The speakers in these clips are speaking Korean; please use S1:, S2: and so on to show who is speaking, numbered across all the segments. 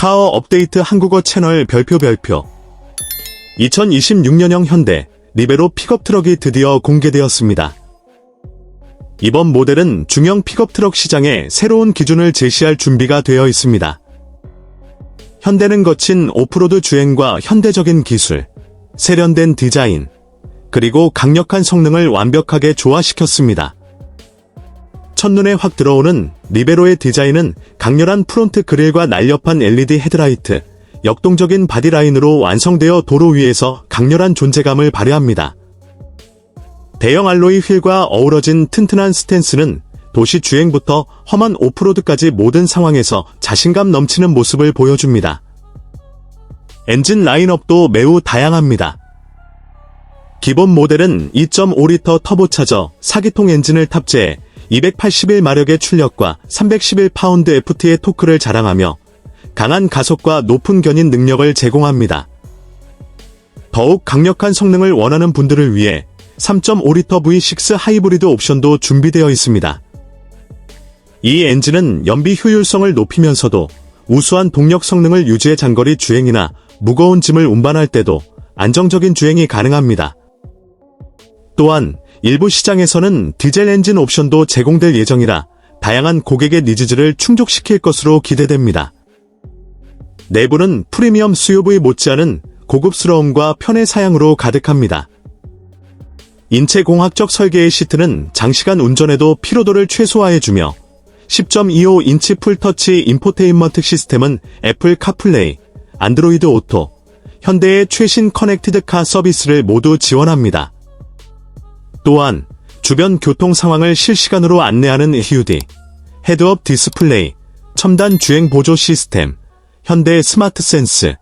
S1: 카어 업데이트 한국어 채널 별표 별표 2026년형 현대 리베로 픽업 트럭이 드디어 공개되었습니다. 이번 모델은 중형 픽업 트럭 시장에 새로운 기준을 제시할 준비가 되어 있습니다. 현대는 거친 오프로드 주행과 현대적인 기술, 세련된 디자인, 그리고 강력한 성능을 완벽하게 조화시켰습니다. 첫눈에 확 들어오는 리베로의 디자인은 강렬한 프론트 그릴과 날렵한 LED 헤드라이트, 역동적인 바디라인으로 완성되어 도로 위에서 강렬한 존재감을 발휘합니다. 대형 알로이 휠과 어우러진 튼튼한 스탠스는 도시 주행부터 험한 오프로드까지 모든 상황에서 자신감 넘치는 모습을 보여줍니다. 엔진 라인업도 매우 다양합니다. 기본 모델은 2.5리터 터보차저 4기통 엔진을 탑재해 281마력의 출력과 311파운드 FT의 토크를 자랑하며 강한 가속과 높은 견인 능력을 제공합니다. 더욱 강력한 성능을 원하는 분들을 위해 3.5리터 V6 하이브리드 옵션도 준비되어 있습니다. 이 엔진은 연비 효율성을 높이면서도 우수한 동력 성능을 유지해 장거리 주행이나 무거운 짐을 운반할 때도 안정적인 주행이 가능합니다. 또한 일부 시장에서는 디젤 엔진 옵션도 제공될 예정이라 다양한 고객의 니즈를 충족시킬 것으로 기대됩니다. 내부는 프리미엄 SUV 못지않은 고급스러움과 편의 사양으로 가득합니다. 인체공학적 설계의 시트는 장시간 운전에도 피로도를 최소화해주며 10.25인치 풀터치 인포테인먼트 시스템은 애플 카플레이, 안드로이드 오토, 현대의 최신 커넥티드 카 서비스를 모두 지원합니다. 또한 주변 교통 상황을 실시간으로 안내하는 HUD, 헤드업 디스플레이, 첨단 주행 보조 시스템, 현대 스마트 센스,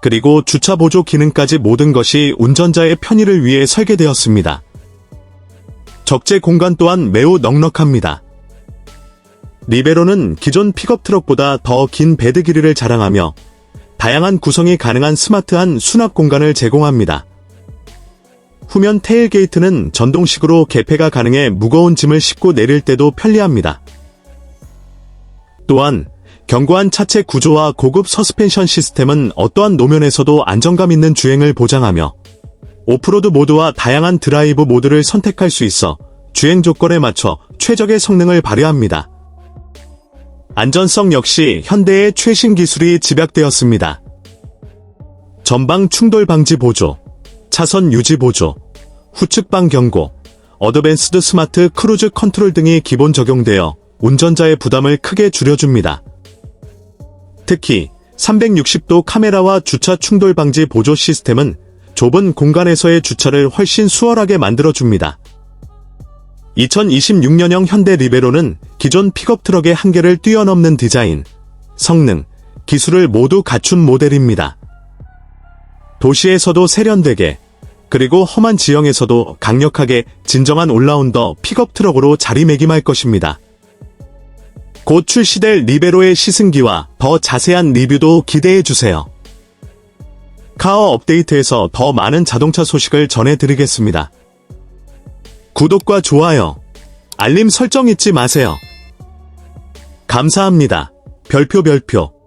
S1: 그리고 주차 보조 기능까지 모든 것이 운전자의 편의를 위해 설계되었습니다. 적재 공간 또한 매우 넉넉합니다. 리베로는 기존 픽업 트럭보다 더 긴 베드 길이를 자랑하며 다양한 구성이 가능한 스마트한 수납 공간을 제공합니다. 후면 테일게이트는 전동식으로 개폐가 가능해 무거운 짐을 싣고 내릴 때도 편리합니다. 또한 견고한 차체 구조와 고급 서스펜션 시스템은 어떠한 노면에서도 안정감 있는 주행을 보장하며 오프로드 모드와 다양한 드라이브 모드를 선택할 수 있어 주행 조건에 맞춰 최적의 성능을 발휘합니다. 안전성 역시 현대의 최신 기술이 집약되었습니다. 전방 충돌 방지 보조, 차선 유지 보조, 후측방 경고, 어드밴스드 스마트 크루즈 컨트롤 등이 기본 적용되어 운전자의 부담을 크게 줄여줍니다. 특히 360도 카메라와 주차 충돌 방지 보조 시스템은 좁은 공간에서의 주차를 훨씬 수월하게 만들어줍니다. 2026년형 현대 리베로는 기존 픽업 트럭의 한계를 뛰어넘는 디자인, 성능, 기술을 모두 갖춘 모델입니다. 도시에서도 세련되게, 그리고 험한 지형에서도 강력하게 진정한 올라운더 픽업 트럭으로 자리매김할 것입니다. 곧 출시될 리베로의 시승기와 더 자세한 리뷰도 기대해주세요. 카어 업데이트에서 더 많은 자동차 소식을 전해드리겠습니다. 구독과 좋아요, 알림 설정 잊지 마세요. 감사합니다. 별표 별표.